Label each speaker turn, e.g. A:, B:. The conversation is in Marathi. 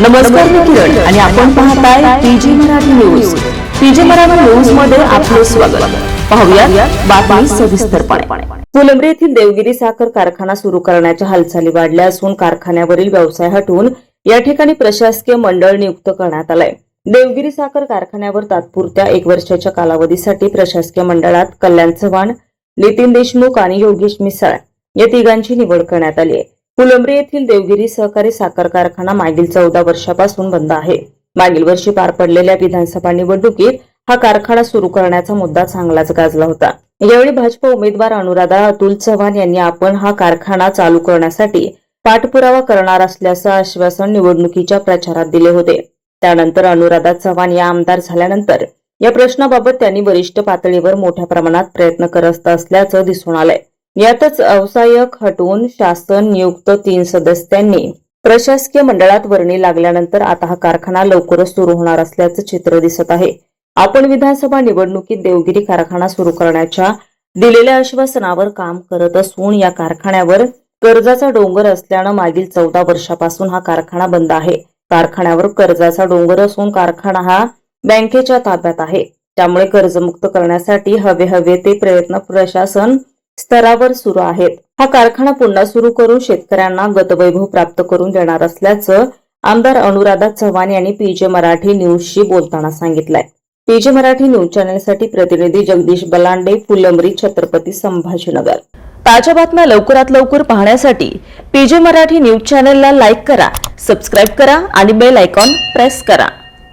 A: नमस्कार मी किरण आणि आपण पाहताय PG Marathi news. PG Marathi न्यूजमध्ये आपले स्वागत. पाहूया बातमी सविस्तरपणे. फुलंब्री येथील देवगिरी साखर कारखाना सुरू करण्याच्या हालचाली वाढल्या असून कारखान्यावरील व्यवसाय हटवून या ठिकाणी प्रशासकीय मंडळ नियुक्त करण्यात आलंय. देवगिरी साखर कारखान्यावर तात्पुरत्या एक वर्षाच्या कालावधीसाठी प्रशासकीय मंडळात कल्याण चव्हाण नितीन देशमुख आणि योगेश मिसाळ या तिघांची निवड करण्यात आली आहे. फुलंब्री येथील देवगिरी सहकारी साखर कारखाना मागील चौदा वर्षापासून बंद आहे. मागील वर्षी पार पडलेल्या विधानसभा निवडणुकीत हा कारखाना सुरू करण्याचा मुद्दा चांगलाच गाजला होता. यावेळी भाजप उमेदवार अनुराधा अतुल चव्हाण यांनी आपण हा कारखाना चालू करण्यासाठी पाठपुरावा करणार असल्याचं आश्वासन निवडणुकीच्या प्रचारात दिले होते. त्यानंतर अनुराधा चव्हाण या आमदार झाल्यानंतर या प्रश्नाबाबत त्यांनी वरिष्ठ पातळीवर मोठ्या प्रमाणात प्रयत्न करत असल्याचं दिसून आलंय. यातच अवसायक हटवून शासन नियुक्त तीन सदस्यांनी प्रशासकीय मंडळात वर्णी लागल्यानंतर आता हा कारखाना लवकरच सुरू होणार असल्याचं चित्र दिसत आहे. आपण विधानसभा निवडणुकीत देवगिरी कारखाना सुरू करण्याच्या दिलेल्या आश्वासनावर काम करत असून या कारखान्यावर कर्जाचा डोंगर असल्यानं मागील चौदा वर्षापासून हा कारखाना बंद आहे. कारखान्यावर कर्जाचा डोंगर असून कारखाना हा बँकेच्या ताब्यात आहे. त्यामुळे कर्जमुक्त करण्यासाठी हवे हवे ते प्रयत्न प्रशासन स्तरावर सुरू आहेत. हा कारखाना पुन्हा सुरू करून शेतकऱ्यांना गतवैभव प्राप्त करून देणार असल्याचं आमदार अनुराधा चव्हाण यांनी पीजे मराठी न्यूजशी बोलताना सांगितलंय. पीजे मराठी न्यूज चॅनलसाठी प्रतिनिधी जगदीश बलांडे फुलंबरी छत्रपती संभाजीनगर. ताज्या बातम्या लवकरात लवकर पाहण्यासाठी पीजे मराठी न्यूज चॅनलला लाईक करा सबस्क्राईब करा आणि बेल आयकॉन प्रेस करा.